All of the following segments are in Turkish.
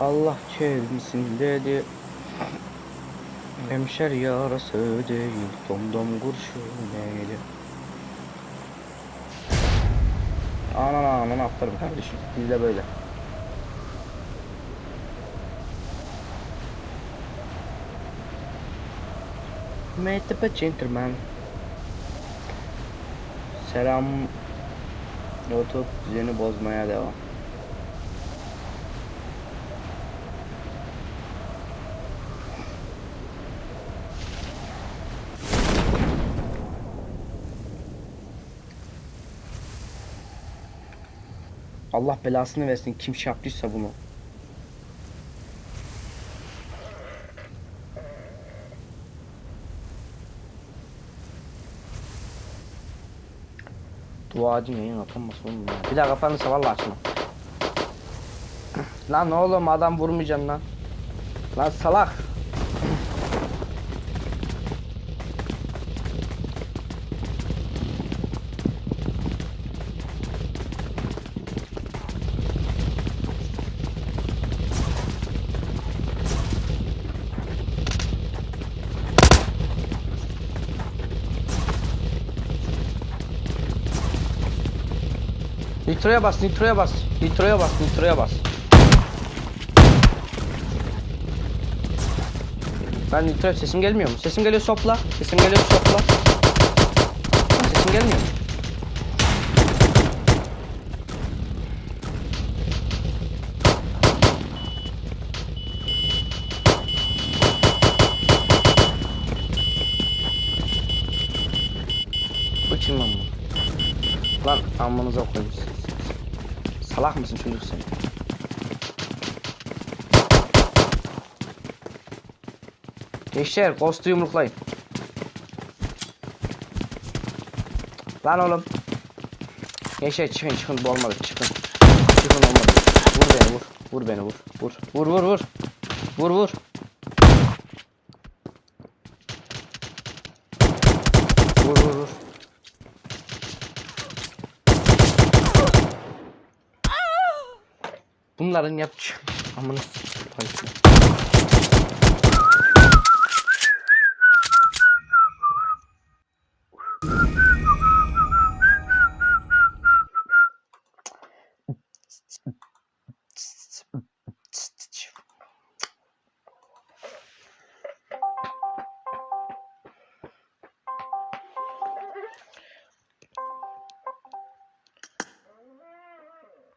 Allah çelmesin dedi. Hemşer yarası değil, domdom kurşun neydi? Anan anan atlarım kardeşim. Biz de böyle. The gentleman. Selam. YouTube düzeni bozmaya devam. Allah belasını versin kim şey yaptıysa bunu. Duacı yayın atamazsın oğlum ya. Bir daha kapanırsa vallahi açmam. lan oğlum adam vurmayacaksın lan. Lan salak. Nitroya bas, nitroya bas. Nitroya bas, nitroya bas. Ben nitroya sesim gelmiyor mu? Sesim geliyor sopla. Sesim geliyor sopla. Sesim gelmiyor mu? Bu kim lan amınıza koyayım. Salak mısın çocuk sen? Gençler Ghost'u yumruklayın. Lan oğlum. Gençler çıkın çıkın bu olmadı çıkın. Çıkın olmadı. Vur beni vur. Vur beni vur. Vur. Vur vur vur. Vur vur. Vur vur vur. Bunların yapacağı amına.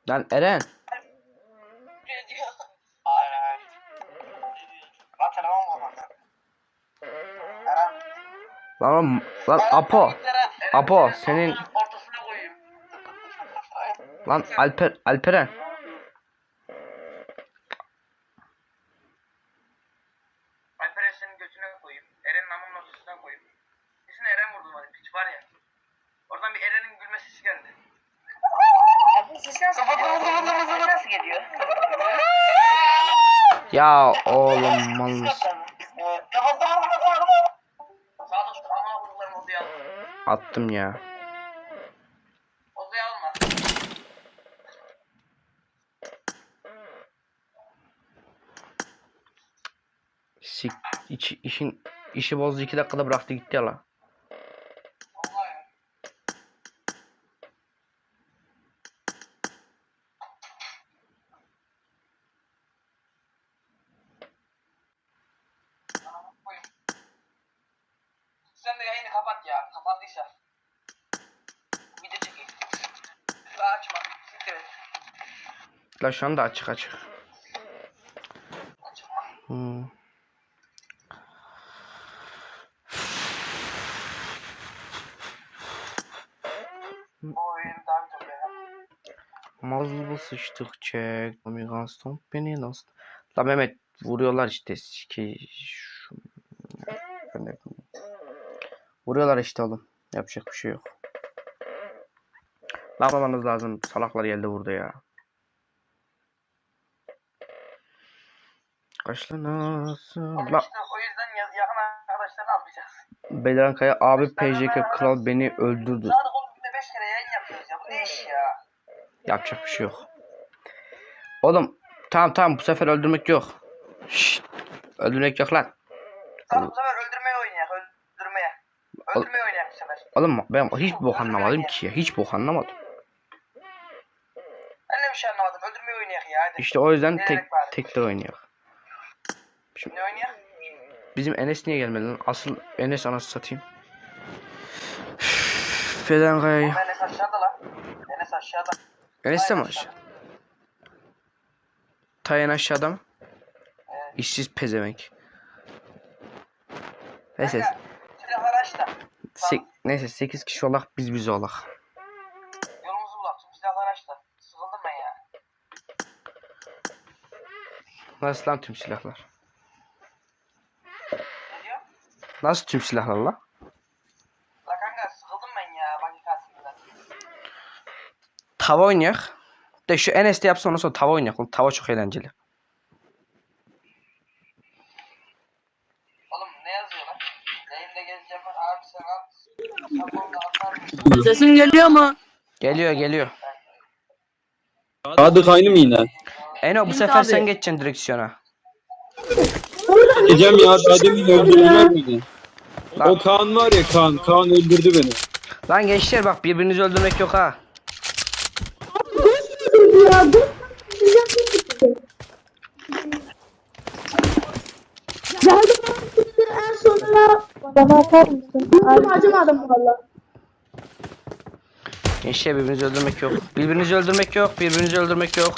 Lan Eren. Lan oğlum. Lan Apo. Apo, senin- Ortasına koyayım. Lan Alper Alperen. Alper senin götüne koyayım. Eren'in amının ortasına koyayım. Kesin Eren vurdu bana piç var ya. Oradan bir Eren'in gülme sesi geldi. Ses nasıl geliyor? Ya oğlum mal mısın? Attım ya. Sik iç, işin işi bozdu iki dakikada bıraktı gitti ya lan. Vallahi. Anamı koyayım. Sen de yayını kapat ya. Kapattıysa. Video çekeyim. Daha açma. Siktir et. La şu anda açık açık. Hmm. Mazlı sıçtık çek. Amigan stomp beni lost. La Mehmet vuruyorlar işte ki Vuruyorlar işte oğlum. Yapacak bir şey yok. Ne yapmamanız lazım? Salaklar geldi burada ya. Kaşlanasın. La İşte o yüzden yaz- yakın arkadaşlarını almayacağız. Beliren Kaya abi PJK kral beni öldürdü. Sadık oğlum günde 5 kere yayın yapıyoruz ya. Bu ne iş ya? Yapacak bir şey yok. Oğlum Tamam tamam bu sefer öldürmek yok. Şşt. Öldürmek yok lan. Tamam bu sefer öldürmeye oynayak. Öldürmeye. Öldürmeye oynayak bu sefer. Oğlum ben hiç bok anlamadım ki ya. Hiç bok anlamadım. Ben de bir şey anlamadım. Öldürmeye oynayak ya hadi. İşte o yüzden tek var? tekte oynuyor. Ne oynayak? Bizim Enes niye gelmedi lan? Asıl Enes anası satayım. Feden Kaya'yı. Enes aşağıda lan. Enes aşağıda. Enes de mi Aynen aşağı? Tayan aşağıda mı? Evet. İşsiz pezevenk. Neyse. Aç da. sek- neyse 8 kişi olak biz biz olak. Yolumuzu bulak. Tüm silahları aç da. Sıkıldım ben ya. Nasıl lan tüm silahlar? Ne diyor? Nasıl tüm silahlar lan? La kanka sıkıldım ben ya. Bak katilinden. Tava oynayak. De şu Enes de yapsa ondan sonra tava oynayak. Oğlum, Tava çok eğlenceli. Oğlum ne yazıyor lan? Lehimde gezeceğim ben. Abi sen at. Atar mısın? Sesim geliyor mu? Geliyor geliyor. Hadi kaynım yine. Eno bu sefer abi. sen geçeceksin direksiyona. Gideceğim ya daha demin öldürürler miydi? Lan, O Kaan var ya Kaan. Kaan öldürdü beni. lan gençler bak birbirinizi öldürmek yok ha. Geldim şimdi en sonuna bana atar mısın? Acımadım valla. Gençler birbirinizi öldürmek yok. Birbirinizi öldürmek yok. Birbirinizi öldürmek yok.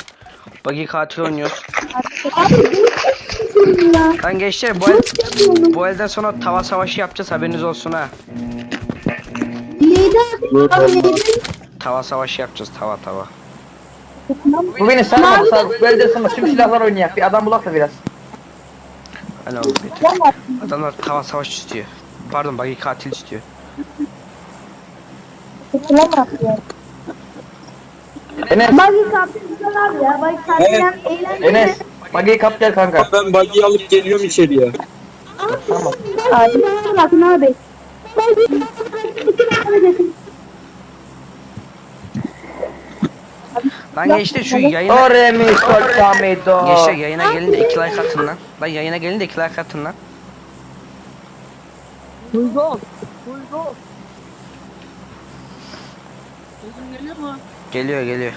Bagi katil oynuyoruz. Abi bu ya. Lan gençler bu el, bu elden sonra tava savaşı yapacağız haberiniz olsun ha. Abi? Neydi? Tava savaşı yapacağız tava tava. Bu beni sarma sarma. Bu elde sarma. Tüm silahlar oynayak. Bir adam bulak da biraz. Getir. Valla. Adamlar tava savaşı istiyor. Pardon bagi katil istiyor. Kurtulamaz ya. Güzel abi ya. Bagi kaptı eğlenceli. Enes. Bagiyi kap gel kanka. Ben buggy'i alıp geliyorum içeriye. Tamam. Abi bakın abi. Lan gençler şu yayına... Ore mi sol samido. Gençler yayına gelin de iki like atın lan. Lan yayına gelin de iki like atın lan. Duygu. Duygu. Sesim geliyor mu? Geliyor geliyor.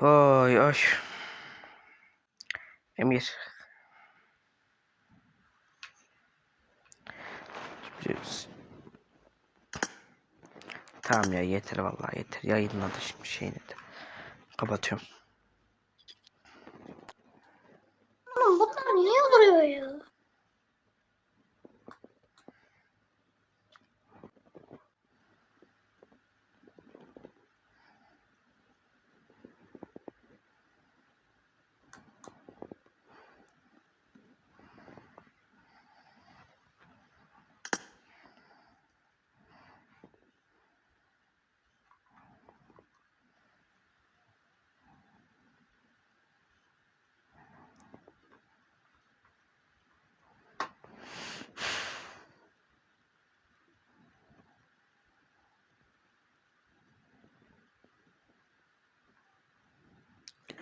Oy oy. Emir. Tamam ya yeter vallahi yeter. Yayınladı şimdi şeyini de. Kapatıyorum.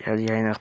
Ja, die Hähne